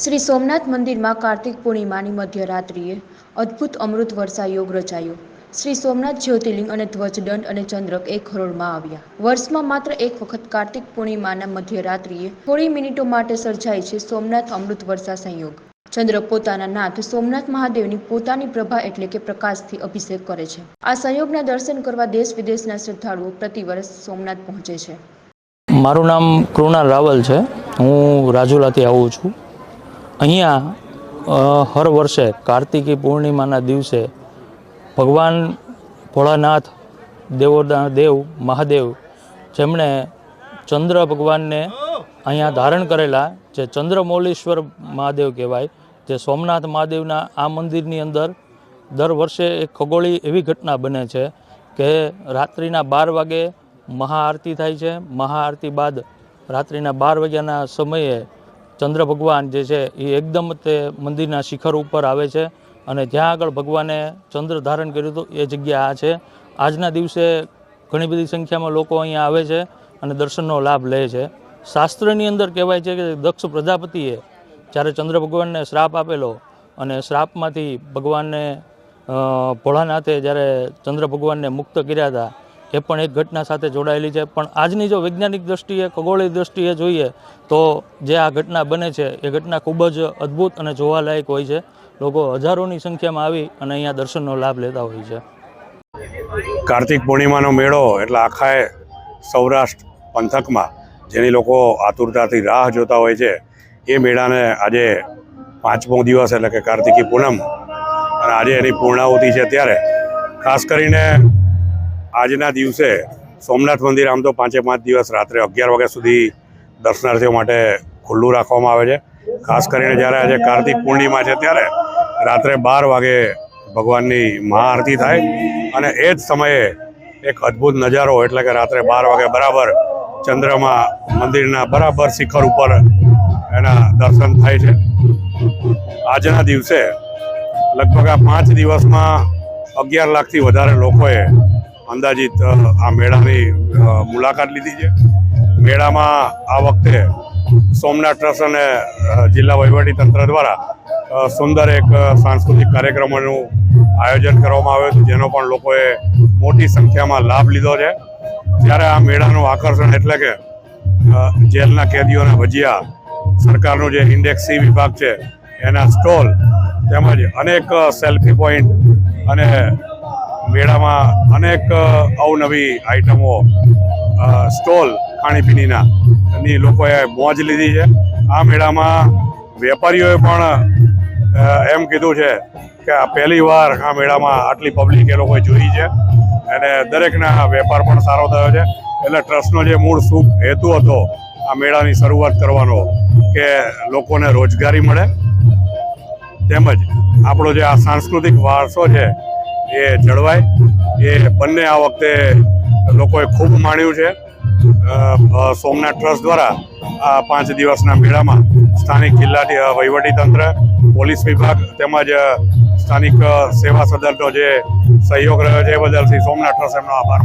શ્રી સોમનાથ મંદિરમાં કાર્તિક પૂર્ણિમાની મધ્યરાત્રિએ અદ્ભુત અમૃત વર્ષા યોગ રચાયો. શ્રી સોમનાથ જ્યોતિર્લિંગ અને ધ્વજદંડ અને ચંદ્રક એક હરોળમાં આવ્યા. વર્ષમાં માત્ર એક વખત કાર્તિક પૂર્ણિમાના મધ્યરાત્રિએ થોડી મિનિટો માટે સર્જાય છે સોમનાથ અમૃત વર્ષા સંયોગ. ચંદ્ર પોતાના નાથ સોમનાથ મહાદેવની પોતાની પ્રભા એટલે કે પ્રકાશથી અભિષેક કરે છે. આ સંયોગના દર્શન કરવા દેશ વિદેશના શ્રદ્ધાળુઓ પ્રતિવર્ષ સોમનાથ પહોંચે છે. મારું નામ કૃણાલ રાવલ છે. હું રાજુલાથી આવું છું. અહીંયા હર વર્ષે કાર્તિકી પૂર્ણિમાના દિવસે ભગવાન ભોળાનાથ, દેવોના દેવ, મહાદેવ જેમણે ચંદ્ર ભગવાનને અહીંયા ધારણ કરેલા, જે ચંદ્રમૌલેશ્વર મહાદેવ કહેવાય, જે સોમનાથ મહાદેવના આ મંદિરની અંદર દર વર્ષે એક ખગોળી એવી ઘટના બને છે કે રાત્રિના બાર વાગે મહાઆરતી થાય છે. મહાઆરતી બાદ રાત્રિના બાર વાગ્યાના સમયે ચંદ્ર ભગવાન જે છે એ એકદમ તે મંદિરના શિખર ઉપર આવે છે અને જ્યાં આગળ ભગવાને ચંદ્ર ધારણ કર્યું હતું, એ જગ્યા આ છે. આજના દિવસે ઘણી બધી સંખ્યામાં લોકો અહીંયા આવે છે અને દર્શનનો લાભ લે છે. શાસ્ત્રની અંદર કહેવાય છે કે દક્ષ પ્રજાપતિએ જ્યારે ચંદ્ર ભગવાનને શ્રાપ આપેલો અને શ્રાપમાંથી ભગવાનને ભોળાનાથે જ્યારે ચંદ્ર ભગવાનને મુક્ત કર્યા હતા એ પણ એક ઘટના સાથે જોડાયેલી છે. પણ આજની જો વૈજ્ઞાનિક દ્રષ્ટિએ, ખગોળીય દ્રષ્ટિએ જોઈએ, તો જે આ ઘટના બને છે, એ ઘટના ખૂબ જ અદ્ભુત અને જોવાલાયક હોય છે. લોકો હજારોની સંખ્યામાં આવી અને અહીંયા દર્શનનો લાભ લેતા હોય છે. કાર્તિક પૂર્ણિમાનો મેળો એટલે આખાએ સૌરાષ્ટ્ર પંથકમાં જેની લોકો આતુરતાથી રાહ જોતા હોય છે, એ મેળાને આજે પાંચમો દિવસ એટલે કે કાર્તિકી પૂનમ, અને આજે એની પૂર્ણાહુતિ છે ત્યારે. ખાસ કરીને આજના દિવસે સોમનાથ મંદિર આમ તો પાંચે પાંચ દિવસ રાત્રે અગિયાર વાગ્યા સુધી દર્શનાર્થીઓ માટે ખુલ્લું રાખવામાં આવે છે. ખાસ કરીને જ્યારે આજે કાર્તિક પૂર્ણિમા છે ત્યારે રાત્રે બાર વાગે ભગવાનની મહાઆરતી થાય અને એ જ સમયે એક અદ્ભુત નજારો એટલે કે રાત્રે બાર વાગે બરાબર ચંદ્રમાં મંદિરના બરાબર શિખર ઉપર એના દર્શન થાય છે. આજના દિવસે લગભગ આ પાંચ દિવસમાં અગિયાર લાખથી વધારે લોકોએ અંદાજિત આ મેળાની મુલાકાત લીધી છે. મેળામાં આ વખતે સોમનાથ ટ્રસ્ટ અને જિલ્લા તંત્ર દ્વારા સુંદર એક સાંસ્કૃતિક કાર્યક્રમોનું આયોજન કરવામાં આવ્યું હતું, જેનો પણ લોકોએ મોટી સંખ્યામાં લાભ લીધો છે. ત્યારે આ મેળાનું આકર્ષણ એટલે કે જેલના કેદીઓના ભજીયા, સરકારનું જે ઇન્ડેક્સ વિભાગ છે, એના સ્ટોલ, તેમજ અનેક સેલ્ફી પોઈન્ટ અને મેળામાં અનેક અવનવી આઈટમો સ્ટોલ ખાણીપીણીના ની લોકોએ મોજ લીધી છે. આ મેળામાં વેપારીઓએ પણ એમ કીધું છે કે આ પહેલી વાર આ મેળામાં આટલી પબ્લિક એ લોકોએ જોઈ છે અને દરેકના વેપાર પણ સારો થયો છે. એટલે ટ્રસ્ટનો જે મૂળ શુભ હેતુ હતો આ મેળાની શરૂઆત કરવાનો કે લોકોને રોજગારી મળે. તેમજ આપણો જે આ સાંસ્કૃતિક વારસો છે એ જળવાય. એ બંને આ વખતે લોકોએ ખૂબ માણ્યું છે. સોમનાથ ટ્રસ્ટ દ્વારા આ પાંચ દિવસના મેળામાં સ્થાનિક જિલ્લા વહીવટી તંત્ર પોલીસ વિભાગ તેમજ સ્થાનિક સેવા સદનનો જે સહયોગ રહ્યો છે એ બદલ સોમનાથ ટ્રસ્ટ એમનો આભાર